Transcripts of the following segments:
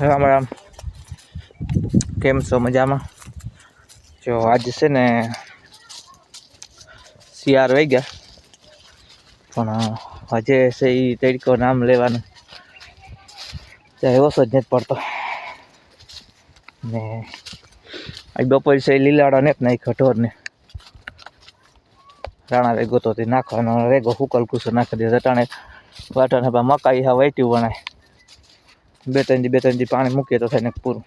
રામ રામ કેમ છો? મજામાં? જો, આજે છે ને શિયાર વહી ગયા. પણ આજે છે એ તડકો નામ લેવાનું. ચાહે ઓછો જ નથી પડતો. ને આજ બપોર છે લીલાડો ને નાખ્યો ઢોરને. રાણા રેગો તો નાખવાનો રેગો હુકલ કુસો નાખી દે અટાણે વાટાને મકાઈ હા વાટ્યું વણાય. બે ત્રણ દી, બે ત્રણ દી પાણી મૂકીએ તો થાય ને પૂરું.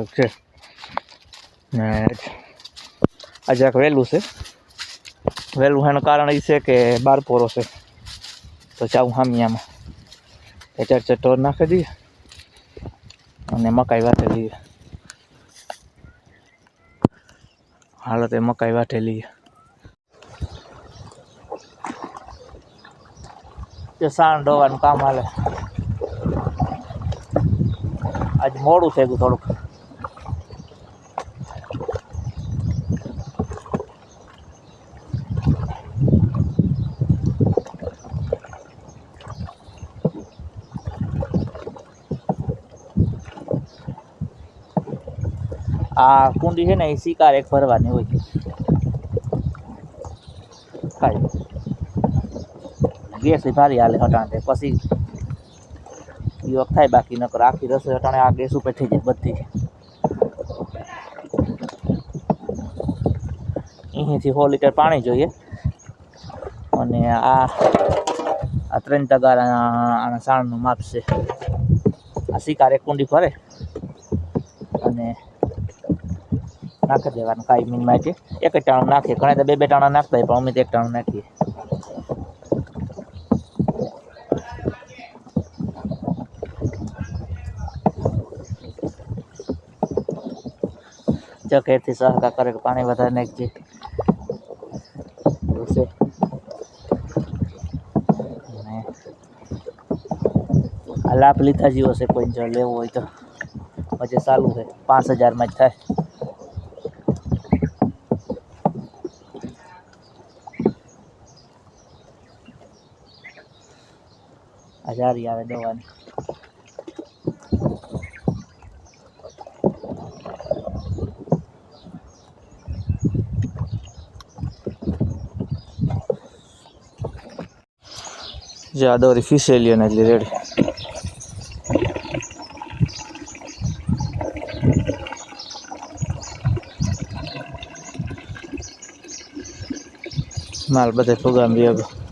ઓકે. આજે આખ વહેલું છે. વહેલું એનું કારણ એ છે કે બાર પોરો છે. તો જાઉં હામિયામાં એ ચાર ઢોર નાખી દઈએ અને મકાઈ વાટે લઈએ. હાલત તે મકાઈ વાટે લઈએ. તે સાણ ડોવાનું કામ હાલે. આજ મોડું થઈ ગયું થોડુંક. આ કુંડી છે ને, એ શિકાર એક ભરવાની હોય. ખાલી ગેસ ભારી હાલે હટાણે. પછી યોગ થાય બાકી, નકર આખી રસોઈ હટાણે આ ગેસ ઉપર થઈ જાય બધી. અહીંથી સો લીટર પાણી જોઈએ. અને આ આ ત્રણ તગાર આના સાણનું માપ છે. આ શિકાર એક કુંડી ભરે. અને નાખી દેવાનું કાંઈ મીન માટે. એક ટાણું નાખીએ. ઘણા તો બે બે ટાણા નાખતા હોય, પણ અમે તો એક ટાણું નાખીએ. ચકેરથી સહકાર કરે કે પાણી વધારે નાખજે. એવું છે. અને આ લાભ લીધા જેવો છે, કોઈ જો લેવું હોય તો. પછી ચાલુ છે, પાંચ હજારમાં જ થાય. હજારી આવે દવાની. જે આ દોરી ફિસેલી ને એટલી રેડી. માલ બધે પ્રોગ્રામ રહ્યો